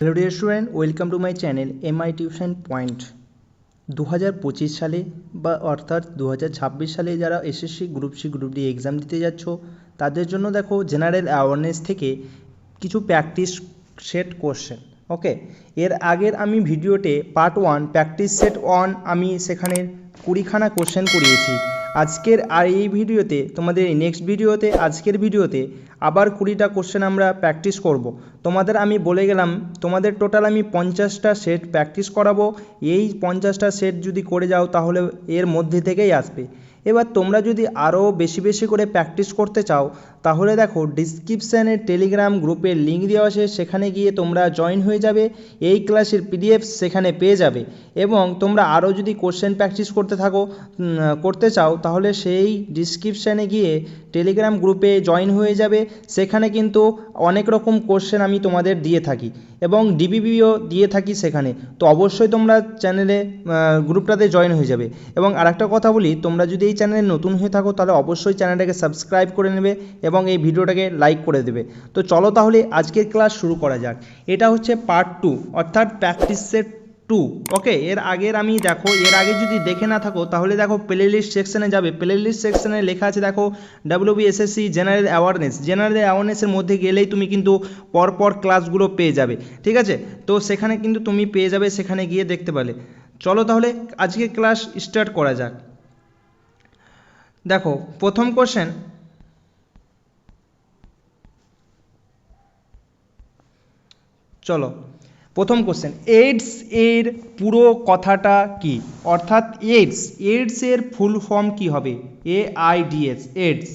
Hello dear student welcome to my channel M I tuition point দু হাজার পঁচিশ সালে বা অর্থাৎ দু হাজার ছাব্বিশ সালে যারা SSC group C group D exam দিতে যাচ্ছ, তাদের জন্য দেখো জেনারেল অ্যাওয়ারনেস থেকে কিছু প্র্যাকটিস সেট কোশ্চেন ওকে এর আগের আমি ভিডিওতে part one practice set one আমি সেখানে কুড়িখানা কোশ্চেন করিয়েছি। আজকের আর এই ভিডিওতে, তোমাদের এই নেক্সট ভিডিওতে, আজকের ভিডিওতে আবার কুড়িটা কোশ্চেন আমরা প্র্যাকটিস করব। তোমাদের আমি বলে গেলাম, তোমাদের টোটাল আমি পঞ্চাশটা সেট প্র্যাকটিস করাবো। এই পঞ্চাশটা সেট যদি করে যাও, তাহলে এর মধ্যে থেকেই আসবে। এবার তোমরা যদি আরও বেশি বেশি করে প্র্যাকটিস করতে চাও তাহলে দেখো ডিসক্রিপশানে টেলিগ্রাম গ্রুপের লিঙ্ক দেওয়া আছে, সেখানে গিয়ে তোমরা জয়েন হয়ে যাবে, এই ক্লাসের পিডিএফ সেখানে পেয়ে যাবে এবং তোমরা আরও যদি কোশ্চেন প্র্যাকটিস করতে থাকো করতে চাও, তাহলে সেই ডিসক্রিপশানে গিয়ে টেলিগ্রাম গ্রুপে জয়েন হয়ে যাবে, সেখানে কিন্তু অনেক রকম কোশ্চেন আমি তোমাদের দিয়ে থাকি এবং ডিবিবিও দিয়ে থাকি সেখানে। তো অবশ্যই তোমরা চ্যানেলে গ্রুপটাতে জয়েন হয়ে যাবে এবং আরেকটা কথা বলি, তোমরা যদি এই চ্যানেলে নতুন হয়ে থাকো, তাহলে অবশ্যই চ্যানেলটাকে সাবস্ক্রাইব করে নেবে এবং এই ভিডিওটাকে লাইক করে দেবে। তো চলো তাহলে আজকের ক্লাস শুরু করা যাক। এটা হচ্ছে পার্ট টু অর্থাৎ প্র্যাকটিস সেট টু ওকে এর আগের আমি দেখো, এর আগে যদি দেখে না থাকো, তাহলে দেখো প্লে লিস্ট সেকশনে যাবে। প্লে লিস্ট সেকশনে লেখা আছে দেখো ডাব্লিউবিএসএসসি জেনারেল অ্যাওয়ারনেস জেনারেল অ্যাওয়ারনেসের মধ্যে গেলেই তুমি কিন্তু পরপর ক্লাসগুলো পেয়ে যাবে, ঠিক আছে? তো সেখানে কিন্তু তুমি পেয়ে যাবে, সেখানে গিয়ে দেখতে পেলে চলো তাহলে আজকে ক্লাস স্টার্ট করা যাক। দেখো, প্রথম কোশ্চেন চলো, প্রথম কোশ্চেন এইডস এর পুরো কথাটা কি? অর্থাৎ এইডস এইডস এর ফুল ফর্ম কি হবে? A I D S AIDS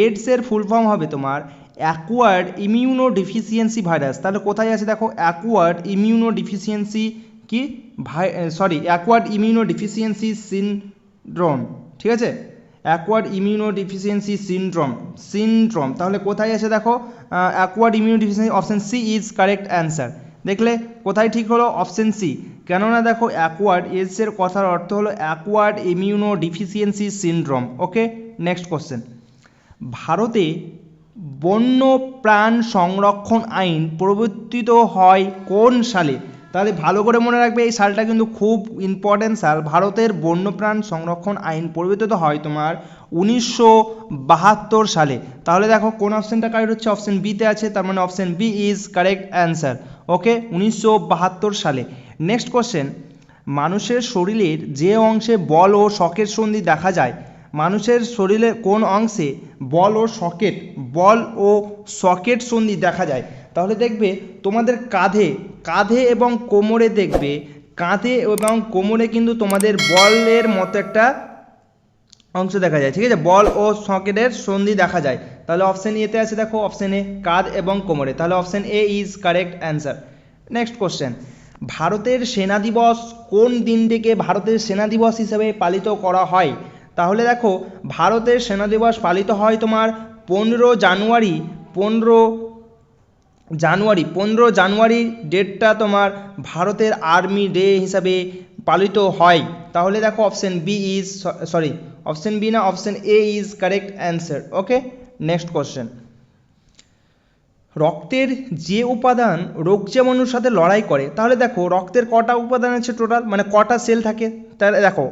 AIDS এর ফুল ফর্ম হবে তোমার অ্যাকোয়ার্ড ইমিউনো ডিফিসিয়েন্সি ভাইরাস তাহলে কোথায় আছে দেখো অ্যাকোয়ার্ড ইমিউনো ডিফিসিয়েন্সি কি? ভাই sorry acquired immunodeficiency syndrome ঠিক আছে? Acquired immunodeficiency syndrome syndrome তাহলে কোথায় আছে দেখো? Acquired immunodeficiency option C is correct answer দেখলে কোথায় ঠিক হলো? অপশন সি কেননা দেখো অ্যাকোয়ার্ড এর কথার অর্থ হলো acquired immunodeficiency syndrome okay next question ভারতে বন্য প্রাণ সংরক্ষণ আইন প্রবর্তিত হয় কোন সালে? তাহলে ভালো করে মনে রাখবে, এই সালটা কিন্তু খুব ইম্পর্টেন্ট সাল। ভারতের বন্যপ্রাণ সংরক্ষণ আইন প্রবর্তিত হয় তোমার উনিশশো বাহাত্তর সালে। তাহলে দেখো কোন অপশানটা কারেক্ট হচ্ছে অপশান বিতে আছে, তার মানে option B is correct answer okay উনিশশো বাহাত্তর সালে। নেক্সট কোশ্চেন মানুষের শরীরের যে অংশে বল ও শকের সন্ধি দেখা যায়, মানুষের শরীরের কোন অংশে বল ও সকেট বল ও সকেট সন্ধি দেখা যায়? তাহলে দেখবে তোমাদের কাঁধে কাঁধে এবং কোমরে দেখবে, কাঁধে এবং কোমরে কিন্তু তোমাদের বলের মতো একটা অংশ দেখা যায়, ঠিক আছে? বল ও সকেটের সন্ধি দেখা যায়। তাহলে অপশন এতে আছে দেখো অপশন এ কাঁধ এবং কোমরে। তাহলে option A is correct answer next question ভারতের সেনা দিবস কোন দিনটিকে ভারতের সেনা দিবস হিসেবে পালিত করা হয়? তাহলে দেখো, ভারতের সেনা দিবস পালিত হয় তোমার পনেরো জানুয়ারি, পনেরো জানুয়ারি, পনেরো জানুয়ারি ডেটটা তোমার ভারতের আর্মি ডে হিসাবে পালিত হয়। তাহলে দেখো option B is sorry option B না option A is correct answer okay next question রক্তের যে উপাদান রোগ জীবাণুর সাথে লড়াই করে, তাহলে দেখো রক্তের কটা উপাদান আছে টোটাল মানে কটা সেল থাকে? তাহলে দেখো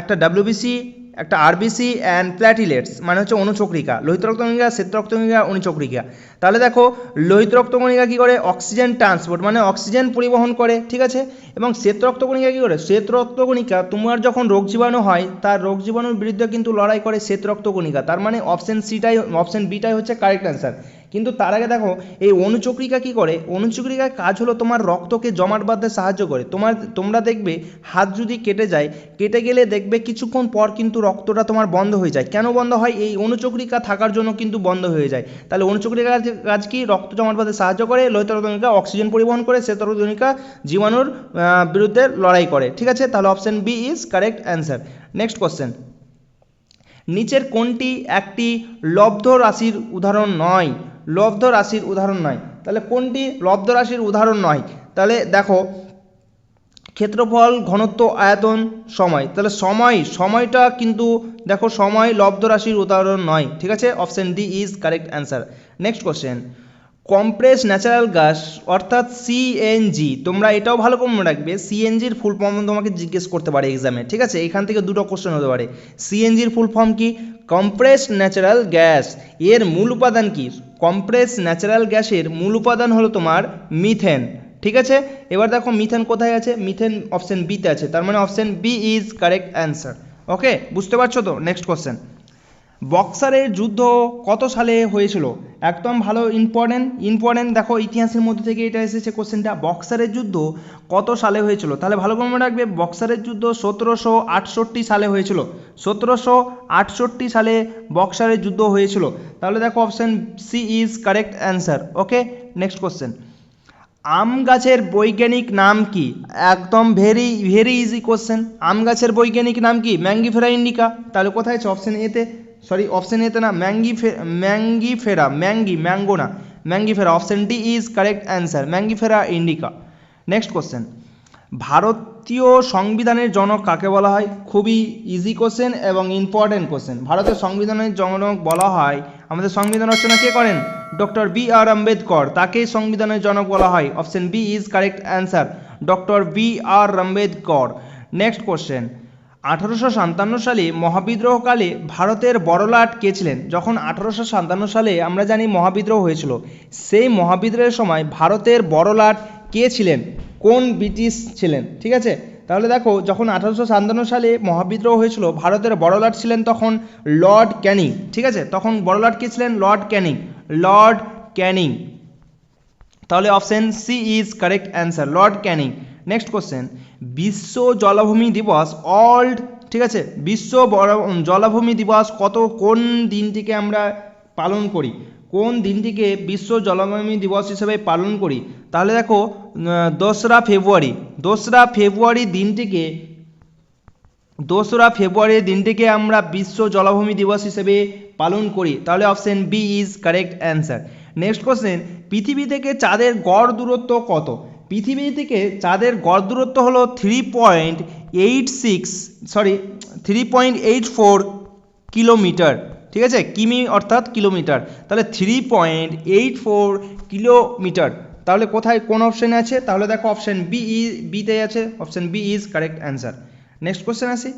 একটা ডাব্লিউবিসি একটা আরবিসি অ্যান্ড প্ল্যাটিলেটস মানে হচ্ছে অনুচক্রিকা। লোহিত রক্তকণিকা, শ্বেত রক্তকণিকা, অনুচক্রিকা। তাহলে দেখো, লোহিত রক্তকণিকা কী করে? অক্সিজেন ট্রান্সপোর্ট মানে অক্সিজেন পরিবহন করে, ঠিক আছে? এবং শ্বেত রক্তকণিকা কী করে? শ্বেত রক্তকণিকা তোমার যখন রোগ জীবাণু হয়, তার রোগ জীবাণুর বিরুদ্ধে কিন্তু লড়াই করে শ্বেত রক্তকণিকা। তার মানে অপশন সিটাই অপশন বিটাই হচ্ছে কারেক্ট অ্যান্সার কিন্তু তার আগে দেখো, এই অনুচক্রিকা কি করে? অনুচক্রিকার কাজ হলো তোমার রক্তকে জমাট বাঁধতে সাহায্য করে। তোমার, তোমরা দেখবে হাত যদি কেটে যায়, কেটে গেলে দেখবে কিছুক্ষণ পর কিন্তু রক্তটা তোমার বন্ধ হয়ে যায়। কেন বন্ধ হয়? এই অনুচক্রিকা থাকার জন্য কিন্তু বন্ধ হয়ে যায়। তাহলে অনুচক্রিকার কাজ- কি? রক্ত জমাট বাঁধতে সাহায্য করে, লোহিত রক্তকণিকা অক্সিজেন পরিবহন করে, শ্বেত রক্তকণিকা জীবাণুর বিরুদ্ধে লড়াই করে। ঠিক আছে? তাহলে option B is correct answer next question নিচের কোনটি একটি লব্ধ রাশির উদাহরণ নয়? লব্ধ রাশির উদাহরণ নয়। তাহলে কোনটি লব্ধ রাশির উদাহরণ নয়? তাহলে দেখো, ক্ষেত্রফল, ঘনত্ব, আয়তন, সময়। তাহলে সময়, সময়টা কিন্তু দেখো সময় লব্ধ রাশির উদাহরণ নয়। ঠিক আছে? Option D is correct answer. Next question. Compress natural gas অর্থাৎ সিএনজি তোমরা এটাও ভালো করে মনে রাখবে সিএনজির ফুল ফর্ম তোমাকে জিজ্ঞেস করতে পারে এক্সামে ঠিক আছে? এখান থেকে দুটো কোশ্চেন হতে পারে। সিএনজির ফুল ফর্ম কি? কম্প্রেস ন্যাচারাল গ্যাস এর মূল উপাদান কি? কম্প্রেস ন্যাচারাল গ্যাসের মূল উপাদান হলো তোমার মিথেন ঠিক আছে? এবার দেখো মিথেন কোথায় আছে? মিথেন অপশন বিতে আছে, তার মানে option B is correct answer okay বুঝতে পারছ তো? নেক্সট কোশ্চেন বক্সারের যুদ্ধ কত সালে হয়েছিল? একদম ভালো ইম্পর্টেন্ট ইম্পর্টেন্ট দেখো, ইতিহাসের মধ্যে থেকে এটা এসেছে কোশ্চেনটা বক্সারের যুদ্ধ কত সালে হয়েছিল? তাহলে ভালো করে মনে রাখবে, বক্সারের যুদ্ধ সতেরোশো আটষট্টি সালে হয়েছিল। সতেরোশো আটষট্টি সালে বক্সারের যুদ্ধ হয়েছিল। তাহলে দেখো option C is correct answer okay next question আম গাছের বৈজ্ঞানিক নাম কি? একদম ভেরি ভেরি ইজি কোশ্চেন আম গাছের বৈজ্ঞানিক নাম কি? ম্যাঙ্গিফেরা ইন্ডিকা তাহলে কোথায় আছে অপশন এতে সরি অপশন এতে না ম্যাঙ্গিফে ম্যাঙ্গিফেরা ম্যাঙ্গি ম্যাঙ্গো না Mangifera option D is correct answer Mangifera indica next question ভারতীয় সংবিধানের জনক কাকে বলা হয়? খুবই ইজি কোশ্চেন এবং ইম্পর্টেন্ট কোশ্চেন ভারতের সংবিধানের জনক বলা হয়, আমাদের সংবিধান রচনা কে করেন? ডক্টর বি আর আম্বেদকর, তাকেই সংবিধানের জনক বলা হয়। Option B is correct answer doctor B R Ambedkar. Next question আঠারোশো সাতান্ন সালে মহাবিদ্রোহকালে ভারতের বড়লাট কে ছিলেন? যখন আঠারোশো সাতান্ন সালে আমরা জানি মহাবিদ্রোহ হয়েছিল, সেই মহাবিদ্রোহের সময় ভারতের বড়লাট কে ছিলেন? কোন ব্রিটিশ ছিলেন? ঠিক আছে? তাহলে দেখো, যখন আঠারোশো সাতান্ন সালে মহাবিদ্রোহ হয়েছিল, ভারতের বড়লাট ছিলেন তখন লর্ড ক্যানিং। ঠিক আছে? তখন বড়লাট কে ছিলেন? Lord Canning. Lord Canning. তাহলে option C is correct answer, Lord Canning. Next question বিশ্ব জলাভূমি দিবস অল্ড ঠিক আছে? বিশ্ব জলাভূমি দিবস কত, কোন দিনটিকে আমরা পালন করি? কোন দিনটিকে বিশ্ব জলাভূমি দিবস হিসেবে পালন করি? তাহলে দেখো দোসরা ফেব্রুয়ারি। দোসরা ফেব্রুয়ারি দিনটিকে, দোসরা ফেব্রুয়ারি দিনটিকে আমরা বিশ্ব জলাভূমি দিবস হিসেবে পালন করি। তাহলে option B is correct answer next question পৃথিবী থেকে চাঁদের গড় দূরত্ব কত? পৃথিবী থেকে চাঁদের গড় দূরত্ব হলো three point eight six sorry three point eight four kilometre ঠিক আছে? কিমি অর্থাৎ কিলোমিটার তাহলে three point eight four kilometre তাহলে কোথায় কোন অপশানে আছে? তাহলে দেখো অপশান বি ই বিতে আছে। Option B is correct answer next question আসি।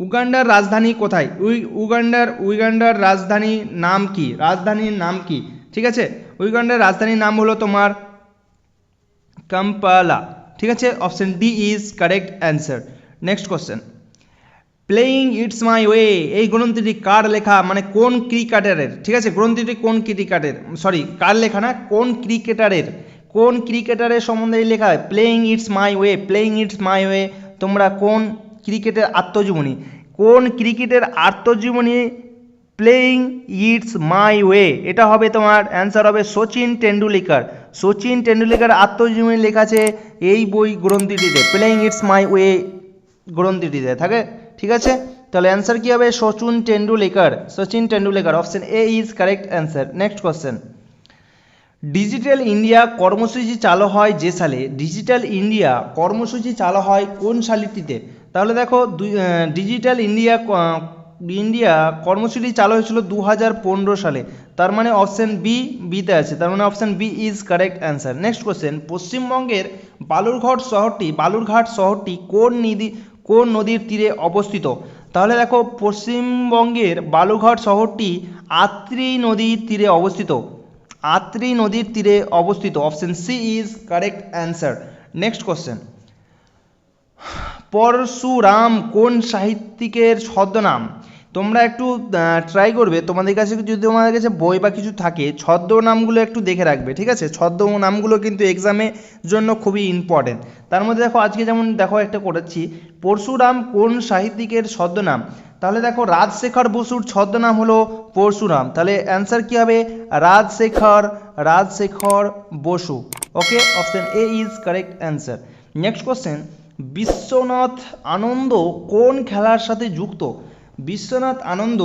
উগান্ডার রাজধানী কোথায়? উই, উগান্ডার উগান্ডার রাজধানীর নাম কি? রাজধানীর নাম কি? ঠিক আছে? উগান্ডার রাজধানীর নাম হলো তোমার কাম্পালা ঠিক আছে? Option D is correct answer next question playing it's my way এই গ্রন্থটি কার লেখা? মানে কোন ক্রিকেটারের? ঠিক আছে? গ্রন্থটি কোন ক্রিকেটারের? সরি কার লেখা না? কোন ক্রিকেটারের? কোন ক্রিকেটারের সম্বন্ধে এই লেখা playing it's my way playing it's my way তোমরা কোন ক্রিকেটের আত্মজীবনী? কোন ক্রিকেটের আত্মজীবনী প্লেয়িং ইটস মাই ওয়ে এটা হবে তোমার অ্যান্সার হবে সচিন টেন্ডুলকার সচিন টেন্ডুলকার আত্মজীবনী লেখা আছে এই বই গ্রন্থিটিতে প্লেয়িং ইটস মাই ওয়ে গ্রন্থিটিতে, থাকে? ঠিক আছে? তাহলে অ্যান্সার কী হবে? Sachin Tendulkar Sachin Tendulkar option A is correct answer next question digital India কর্মসূচি চালু হয় যে সালে? ডিজিটাল ইন্ডিয়া কর্মসূচি চালু হয় কোন সালটিতে তাহলে দেখো ডিজিটাল ইন্ডিয়া ইন্ডিয়া কর্মসূচি চালু হয়েছিল দু হাজার পনেরো সালে। তার মানে অপশান বি বিতে আছে। তার মানে option B is correct answer next question পশ্চিমবঙ্গের বালুরঘাট শহরটি বালুরঘাট শহরটি কোন নদী কোন নদীর তীরে অবস্থিত? তাহলে দেখো, পশ্চিমবঙ্গের বালুরঘাট শহরটি আত্রি নদীর তীরে অবস্থিত। আত্রি নদীর তীরে অবস্থিত। Option C is correct answer next question Parashuram কোন সাহিত্যিকের ছদ্মনাম? তোমরা একটু ট্রাই করবে। তোমাদের কাছে যদি তোমাদের কাছে বই বা কিছু থাকে, ছদ্ম নামগুলো একটু দেখে রাখবে, ঠিক আছে? ছদ্ম নামগুলো কিন্তু এক্সামের জন্য খুবই ইম্পর্টেন্ট তার মধ্যে দেখো, আজকে যেমন দেখো একটা করেছি, পরশুরাম কোন সাহিত্যিকের ছদ্মনাম তাহলে দেখো, রাজশেখর বসুর ছদ্মনাম হলো পরশুরাম। তাহলে অ্যান্সার কী হবে? Rajshekhar Rajshekhar Basu. Okay option A is correct answer next question Viswanath Anand কোন খেলার সাথে যুক্ত? বিশ্বনাথ আনন্দ,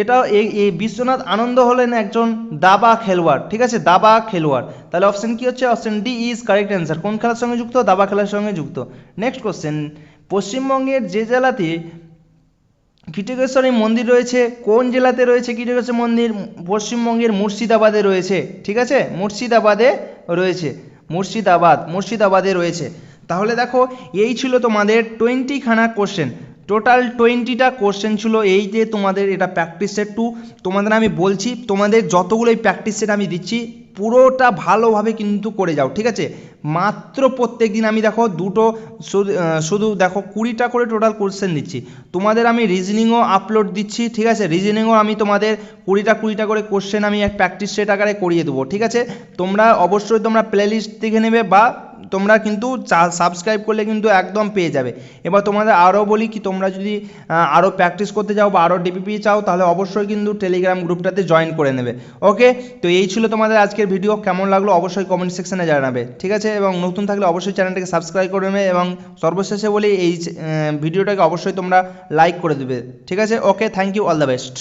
এটা এই বিশ্বনাথ আনন্দ হলেন একজন দাবা খেলোয়াড়, ঠিক আছে? দাবা খেলোয়াড়। তাহলে অপশন কি হচ্ছে? Option D is correct answer কোন খেলার সঙ্গে যুক্ত? দাবা খেলার সঙ্গে যুক্ত। নেক্সট কোশ্চেন পশ্চিমবঙ্গের যে জেলাতে কীটকেশ্বরী মন্দির রয়েছে, কোন জেলাতে রয়েছে কীটকেশ্বর মন্দির? পশ্চিমবঙ্গের মুর্শিদাবাদে রয়েছে, ঠিক আছে? মুর্শিদাবাদে রয়েছে, মুর্শিদাবাদ, মুর্শিদাবাদে রয়েছে। তাহলে দেখো, এই ছিল তোমাদের টোয়েন্টিখানা কোশ্চেন টোটাল টোয়েন্টিটা কোশ্চেন ছিল এই যে তোমাদের এটা প্র্যাকটিস সেট টু তোমাদের আমি বলছি, তোমাদের যতগুলো এই প্র্যাকটিস সেট আমি দিচ্ছি, পুরোটা ভালোভাবে কিন্তু করে যাও, ঠিক আছে? মাত্র প্রত্যেক দিন আমি দেখো দুটো, শুধু শুধু দেখো কুড়িটা করে টোটাল কোশ্চেন দিচ্ছি তোমাদের আমি রিজনিংও আপলোড দিচ্ছি, ঠিক আছে? রিজনিংও আমি তোমাদের কুড়িটা কুড়িটা করে কোশ্চেন আমি এক প্র্যাকটিস সেট আকারে করিয়ে দেবো, ঠিক আছে? তোমরা অবশ্যই তোমরা প্লেলিস্ট দেখে নেবে বা তোমরা কিন্তু সাবস্ক্রাইব করলে কিন্তু একদম পেয়ে যাবে। এবার তোমাদের আরও বলি কি, তোমরা যদি আরও প্র্যাকটিস করতে চাও বা আরও ডিপিপি চাও, তাহলে অবশ্যই কিন্তু টেলিগ্রাম গ্রুপটাতে জয়েন করে নেবে। ওকে তো এই ছিল তোমাদের আজকের ভিডিও কেমন লাগল অবশ্যই কমেন্ট সেকশনে জানাবে। ঠিক আছে? এবং নতুন থাকলে অবশ্যই চ্যানেলটাকে সাবস্ক্রাইব করে নেবে এবং সর্বশেষে বলি এই ভিডিওটাকে অবশ্যই তোমরা লাইক করে দেবে। ঠিক আছে? Okay thank you all the best